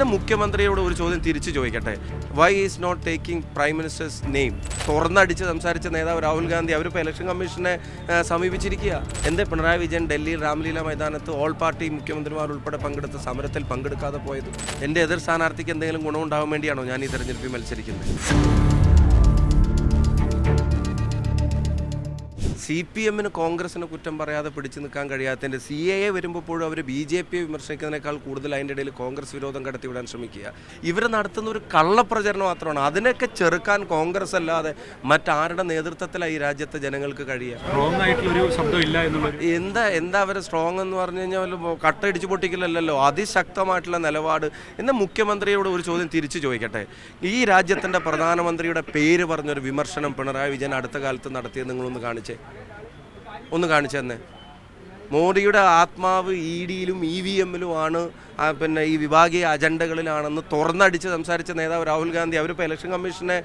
ഇന്ന് മുഖ്യമന്ത്രിയോട് ഒരു ചോദ്യം തിരിച്ചു ചോദിക്കട്ടെ? Why is not taking prime minister's name തുറന്നടിച്ച് സംസാരിച്ച നേതാവ് രാഹുൽ ഗാന്ധി അവരിപ്പോൾ ഇലക്ഷൻ കമ്മീഷനെ സമീപിച്ചിരിക്കുക. എന്തേ പിണറായി വിജയൻ ഡൽഹിയിൽ രാംലീല മൈതാനത്ത് ഓൾ പാർട്ടി മുഖ്യമന്ത്രിമാർ ഉൾപ്പെടെ പങ്കെടുത്ത സമരത്തിൽ പങ്കെടുക്കാതെ പോയത്? എന്റെ എതിർ സ്ഥാനാർത്ഥിക്ക് എന്തെങ്കിലും ഗുണമുണ്ടാകാൻ വേണ്ടിയാണോ ഞാൻ ഈ തെരഞ്ഞെടുപ്പിൽ മത്സരിക്കുന്നത്? സി പി എമ്മിന് കോൺഗ്രസിന് കുറ്റം പറയാതെ പിടിച്ചു നിൽക്കാൻ കഴിയാത്തതിന്റെ സി എ എ വരുമ്പോഴും അവർ ബി ജെ പിയെ വിമർശിക്കുന്നതിനേക്കാൾ കൂടുതൽ അതിന്റെ ഇടയിൽ കോൺഗ്രസ് വിരോധം കടത്തിവിടാൻ ശ്രമിക്കുക. ഇവർ നടത്തുന്ന ഒരു കള്ളപ്രചരണം മാത്രമാണ്. അതിനൊക്കെ ചെറുക്കാൻ കോൺഗ്രസ് അല്ലാതെ മറ്റാരുടെ നേതൃത്വത്തിലാണ് ഈ രാജ്യത്തെ ജനങ്ങൾക്ക് കഴിയുക? സ്ട്രോങ് ആയിട്ടുള്ള ഒരു ശബ്ദം ഇല്ല എന്നുള്ളത് എന്താ എന്താ അവരെ സ്ട്രോങ് എന്ന് പറഞ്ഞു കഴിഞ്ഞാൽ കട്ട ഇടിച്ചു പൊട്ടിക്കലല്ലോ അതിശക്തമായിട്ടുള്ള നിലപാട്. എന്ന മുഖ്യമന്ത്രിയോട് ഒരു ചോദ്യം തിരിച്ചു ചോദിക്കട്ടെ? ഈ രാജ്യത്തിന്റെ പ്രധാനമന്ത്രിയുടെ പേര് പറഞ്ഞൊരു വിമർശനം പിണറായി വിജയൻ അടുത്ത കാലത്ത് നടത്തിയത് നിങ്ങളൊന്ന് കാണിച്ചേ. ഒന്ന് കാണിച്ചു തന്നെ. മോഡിയുടെ ആത്മാവ് ഇ ഡിയിലും ഇ വി എമ്മിലും ആണ്. പിന്നെ ഈ വിഭാഗീയ അജണ്ടകളിലാണെന്ന് തുറന്നടിച്ച് സംസാരിച്ച നേതാവ് രാഹുൽ ഗാന്ധി അവരിപ്പോൾ ഇലക്ഷൻ കമ്മീഷനെ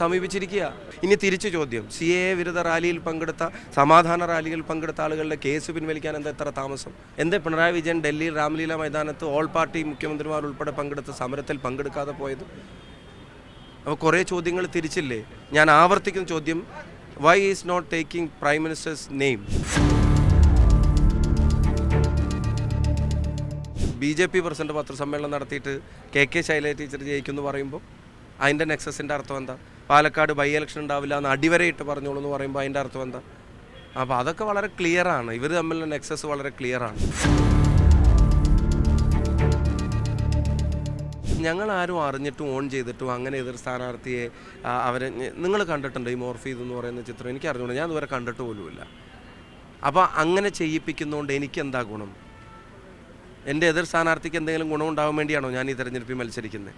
സമീപിച്ചിരിക്കുക ഇനി തിരിച്ചു ചോദ്യം. സി എ വിരുദ്ധ റാലിയിൽ പങ്കെടുത്ത സമാധാന റാലിയിൽ പങ്കെടുത്ത ആളുകളുടെ കേസ് പിൻവലിക്കാൻ എന്താ എത്ര താമസം? എന്തേ പിണറായി വിജയൻ ഡൽഹി രാംലീല മൈതാനത്ത് ഓൾ പാർട്ടി മുഖ്യമന്ത്രിമാർ ഉൾപ്പെടെ പങ്കെടുത്ത സമരത്തിൽ പങ്കെടുക്കാതെ പോയത്? അപ്പോൾ കുറേ ചോദ്യങ്ങൾ തിരിച്ചില്ലേ? ഞാൻ ആവർത്തിക്കുന്ന ചോദ്യം why is not taking prime minister's name B J P president പത്രസമ്മേളനം നടത്തിയിട്ട് കെ കെ ശൈലജ ടീച്ചർ ജയിക്കുമെന്ന് പറയുമ്പോൾ അതിന്റെ നെക്സസിന്റെ അർത്ഥം എന്താ? പാലക്കാട് ബൈ ഇലക്ഷൻ ഉണ്ടാവില്ല എന്ന് അടിവരയിട്ട് പറഞ്ഞോളൂ എന്ന് പറയുമ്പോൾ അതിന്റെ അർത്ഥം എന്താ? അപ്പോൾ അതൊക്കെ വളരെ ക്ലിയറാണ് ഇവർ തമ്മിലുള്ള നെക്സസ് വളരെ ക്ലിയർ ഞങ്ങൾ ആരും അറിഞ്ഞിട്ടും ഓൺ ചെയ്തിട്ടും അങ്ങനെ എതിർ സ്ഥാനാർത്ഥിയെ അവരെ നിങ്ങൾ കണ്ടിട്ടുണ്ട് ഈ മോർഫീദ് എന്ന് പറയുന്ന ചിത്രം. എനിക്ക് അറിഞ്ഞുകൊണ്ട് ഞാൻ ഇതുവരെ കണ്ടിട്ട് പോലുമില്ല. അപ്പോൾ അങ്ങനെ ചെയ്യിപ്പിക്കുന്നതുകൊണ്ട് എനിക്ക് എന്താ ഗുണം? എന്റെ എതിർ സ്ഥാനാർത്ഥിക്ക് എന്തെങ്കിലും ഗുണമുണ്ടാകാൻ വേണ്ടിയാണോ ഞാൻ ഈ തെരഞ്ഞെടുപ്പിൽ മത്സരിക്കുന്നത്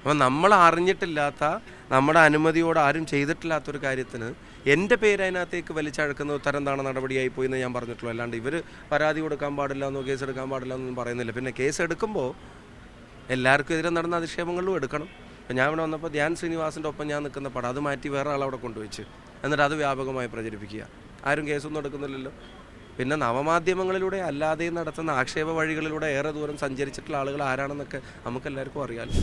അപ്പം നമ്മൾ അറിഞ്ഞിട്ടില്ലാത്ത നമ്മുടെ അനുമതിയോട് ആരും ചെയ്തിട്ടില്ലാത്തൊരു കാര്യത്തിന് എന്റെ പേര് അതിനകത്തേക്ക് വലിച്ചഴക്കുന്ന ഉത്തരം എന്താണ് നടപടിയായി പോയി എന്ന് ഞാൻ പറഞ്ഞിട്ടുള്ളൂ. അല്ലാണ്ട് ഇവർ പരാതി കൊടുക്കാൻ പാടില്ല എന്നോ കേസ് എടുക്കാൻ പാടില്ല എന്നൊന്നും പറയുന്നില്ല. പിന്നെ കേസ് എടുക്കുമ്പോൾ എല്ലാവർക്കും എതിരെ നടന്ന അധിക്ഷേപങ്ങളിലും എടുക്കണം. അപ്പോൾ ഞാൻ ഇവിടെ വന്നപ്പോൾ ധ്യാൻ ശ്രീനിവാസിന്റെ ഒപ്പം ഞാൻ നിൽക്കുന്ന പടം അത് മാറ്റി വേറെ ആളവിടെ കൊണ്ടുവച്ച്. എന്നിട്ട് അത് വ്യാപകമായി പ്രചരിപ്പിക്കുക. ആരും കേസൊന്നും എടുക്കുന്നില്ലല്ലോ. പിന്നെ നവമാധ്യമങ്ങളിലൂടെ അല്ലാതെ നടത്തുന്ന ആക്ഷേപ വഴികളിലൂടെ ഏറെ ദൂരം സഞ്ചരിച്ചിട്ടുള്ള ആളുകൾ ആരാണെന്നൊക്കെ നമുക്ക് എല്ലാവർക്കും അറിയാമല്ലോ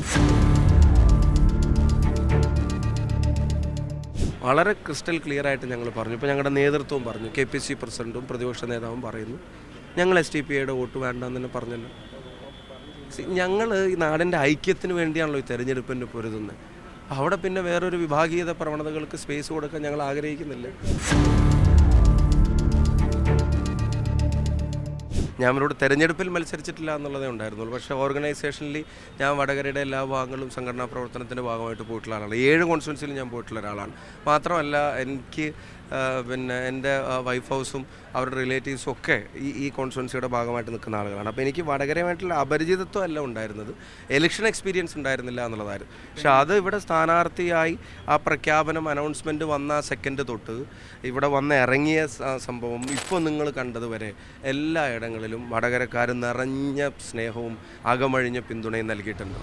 വളരെ ക്രിസ്റ്റൽ ക്ലിയർ ആയിട്ട് ഞങ്ങൾ പറഞ്ഞു. ഇപ്പോൾ ഞങ്ങളുടെ നേതൃത്വവും പറഞ്ഞു. കെ പി സി പ്രസിഡന്റും പ്രതിപക്ഷ നേതാവും പറയുന്നു. ഞങ്ങൾ എസ് ടി പി ഐയുടെ വോട്ട് വേണ്ടെന്ന് തന്നെ പറഞ്ഞല്ലോ. ഞങ്ങൾ ഈ നാടിന്റെ ഐക്യത്തിന് വേണ്ടിയാണല്ലോ ഈ തെരഞ്ഞെടുപ്പിന് പൊരുതുന്നത്. അവിടെ പിന്നെ വേറൊരു വിഭാഗീയത പ്രവണതകൾക്ക് സ്പേസ് കൊടുക്കാൻ ഞങ്ങൾ ആഗ്രഹിക്കുന്നില്ല. ഞാൻ അവരോട് തെരഞ്ഞെടുപ്പിൽ മത്സരിച്ചിട്ടില്ല എന്നുള്ളതേ ഉണ്ടായിരുന്നുള്ളൂ. പക്ഷേ ഓർഗനൈസേഷനിൽ ഞാൻ വടകരയുടെ എല്ലാ ഭാഗങ്ങളും സംഘടനാ പ്രവർത്തനത്തിന്റെ ഭാഗമായിട്ട് പോയിട്ടുള്ള ആളാണ്. ഏഴ് കോൺസ്റ്റിറ്റ്യൻസിൽ ഞാൻ പോയിട്ടുള്ള ഒരാളാണ്. മാത്രമല്ല എനിക്ക് പിന്നെ എന്റെ വൈഫ് ഹൗസും അവരുടെ റിലേറ്റീവ്സും ഒക്കെ ഈ ഈ കോൺസ്റ്റുവൻസിയുടെ ഭാഗമായിട്ട് നിൽക്കുന്ന ആളുകളാണ്. അപ്പോൾ എനിക്ക് വടകരയുമായിട്ടുള്ള അപരിചിതത്വം അല്ല ഉണ്ടായിരുന്നത്. എലക്ഷൻ എക്സ്പീരിയൻസ് ഉണ്ടായിരുന്നില്ല എന്നുള്ളതായിരുന്നു. പക്ഷേ അത് ഇവിടെ സ്ഥാനാർത്ഥിയായി ആ പ്രഖ്യാപനം അനൗൺസ്മെന്റ് വന്ന സെക്കൻഡ് തൊട്ട് ഇവിടെ വന്ന് ഇറങ്ങിയ സംഭവം ഇപ്പോൾ നിങ്ങൾ കണ്ടതുവരെ എല്ലാ ഇടങ്ങളിലും വടകരക്കാർ നിറഞ്ഞ സ്നേഹവും അകമഴിഞ്ഞ പിന്തുണയും നൽകിയിട്ടുണ്ട്.